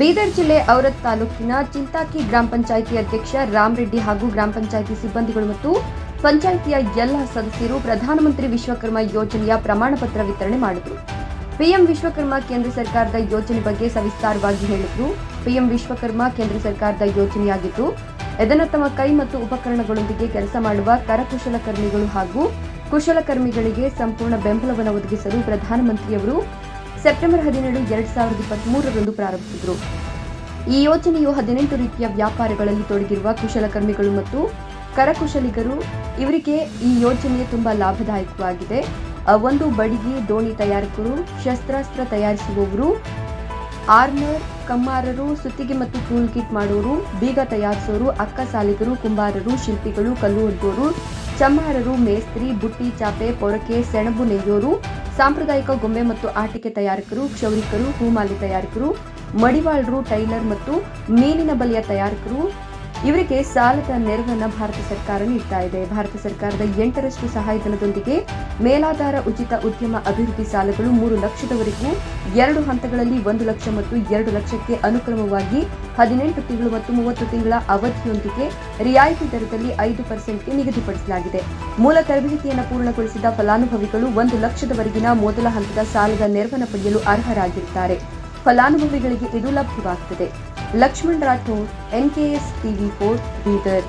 ಬೀದರ್ ಜಿಲ್ಲೆ ಔರತ್ ತಾಲೂಕಿನ ಚಿಂತಾಕಿ ಗ್ರಾಮ ಪಂಚಾಯಿತಿ ಅಧ್ಯಕ್ಷ ರಾಮರೆಡ್ಡಿ ಹಾಗೂ ಗ್ರಾಮ ಪಂಚಾಯಿತಿ ಸಿಬ್ಬಂದಿಗಳು ಮತ್ತು ಪಂಚಾಯಿತಿಯ ಎಲ್ಲ ಸದಸ್ಯರು ಪ್ರಧಾನಮಂತ್ರಿ ವಿಶ್ವಕರ್ಮ ಯೋಜನೆಯ ಪ್ರಮಾಣ ಪತ್ರ ವಿತರಣೆ ಮಾಡಿದರು. ಪಿಎಂ ವಿಶ್ವಕರ್ಮ ಕೇಂದ್ರ ಸರ್ಕಾರದ ಯೋಜನೆ ಬಗ್ಗೆ ಸವಿಸ್ತಾರವಾಗಿ ಹೇಳಿದರು. ಪಿಎಂ ವಿಶ್ವಕರ್ಮ ಕೇಂದ್ರ ಸರ್ಕಾರದ ಯೋಜನೆಯಾಗಿದ್ದು ಇದನ್ನು ತಮ್ಮ ಕೈ ಮತ್ತು ಉಪಕರಣಗಳೊಂದಿಗೆ ಕೆಲಸ ಮಾಡುವ ಕರಕುಶಲಕರ್ಮಿಗಳು ಹಾಗೂ ಕುಶಲಕರ್ಮಿಗಳಿಗೆ ಸಂಪೂರ್ಣ ಬೆಂಬಲವನ್ನು ಒದಗಿಸಲು ಪ್ರಧಾನಮಂತ್ರಿಯವರು ಸೆಪ್ಟೆಂಬರ್ ಹದಿನೇಳು ಎರಡ್ ಸಾವಿರದ ಇಪ್ಪತ್ಮೂರರಂದು ಪ್ರಾರಂಭಿಸಿದರು. ಈ ಯೋಜನೆಯು ಹದಿನೆಂಟು ರೀತಿಯ ವ್ಯಾಪಾರಗಳಲ್ಲಿ ತೊಡಗಿರುವ ಕುಶಲಕರ್ಮಿಗಳು ಮತ್ತು ಕರಕುಶಲಿಗರು. ಇವರಿಗೆ ಈ ಯೋಜನೆ ತುಂಬಾ ಲಾಭದಾಯಕವಾಗಿದೆ. ಒಂದು ಬಡಿಗೆ ದೋಣಿ ತಯಾರಕರು, ಶಸ್ತ್ರಾಸ್ತ್ರ ತಯಾರಿಸುವವರು, ಆರ್ಮರ್, ಕಮ್ಮಾರರು, ಸುತ್ತಿಗೆ ಮತ್ತು ಕೂಲ್ ಕಿಟ್ ಮಾಡುವರು ಬೀಗ ತಯಾರಿಸೋರು, ಅಕ್ಕ ಸಾಲಿಗರು, ಕುಂಬಾರರು, ಶಿಲ್ಪಿಗಳು, ಕಲ್ಲು ಹೊಡೆದವರು ಚಮ್ಮಾರರು, ಮೇಸ್ತ್ರಿ, ಬುಟ್ಟಿ, ಚಾಪೆ, ಪೊರಕೆ, ಸೆಣಬು, ನೆಯ್ಯೋರು ಸಾಂಪ್ರದಾಯಿಕ ಗೊಂಬೆ ಮತ್ತು ಆಟಿಕೆ ತಯಾರಕರು ಕ್ಷೌರಿಕರು ಹೂಮಾಲೆ ತಯಾರಕರು ಮಡಿವಾಳರು ಟೈಲರ್ ಮತ್ತು ಮೀನಿನ ಬಲಿಯ ತಯಾರಕರು ಇವರಿಗೆ ಸಾಲದ ನೆರವನ್ನು ಭಾರತ ಸರ್ಕಾರ ನೀಡ್ತಾ ಇದೆ. ಭಾರತ ಸರ್ಕಾರದ ಎಂಟರಷ್ಟು ಸಹಾಯಧನದೊಂದಿಗೆ ಮೇಲಾಧಾರ ಉಚಿತ ಉದ್ಯಮ ಅಭಿವೃದ್ಧಿ ಸಾಲಗಳು ಮೂರು ಲಕ್ಷದವರೆಗೂ ಎರಡು ಹಂತಗಳಲ್ಲಿ ಒಂದು ಲಕ್ಷ ಮತ್ತು ಎರಡು ಲಕ್ಷಕ್ಕೆ ಅನುಕ್ರಮವಾಗಿ ಹದಿನೆಂಟು ತಿಂಗಳು ಮತ್ತು ಮೂವತ್ತು ತಿಂಗಳ ಅವಧಿಯೊಂದಿಗೆ ರಿಯಾಯಿತಿ ದರದಲ್ಲಿ ಐದು ಪರ್ಸೆಂಟ್ಗೆ ನಿಗದಿಪಡಿಸಲಾಗಿದೆ. ಮೂಲ ತರಬೇತಿಯನ್ನು ಪೂರ್ಣಗೊಳಿಸಿದ ಫಲಾನುಭವಿಗಳು ಒಂದು ಲಕ್ಷದವರೆಗಿನ ಮೊದಲ ಹಂತದ ಸಾಲದ ನೆರವನ್ನು ಪಡೆಯಲು ಅರ್ಹರಾಗಿರುತ್ತಾರೆ. ಫಲಾನುಭವಿಗಳಿಗೆ ಇದು ಲಭ್ಯವಾಗುತ್ತದೆ. Lakshman Rathore N K S T V four Bidar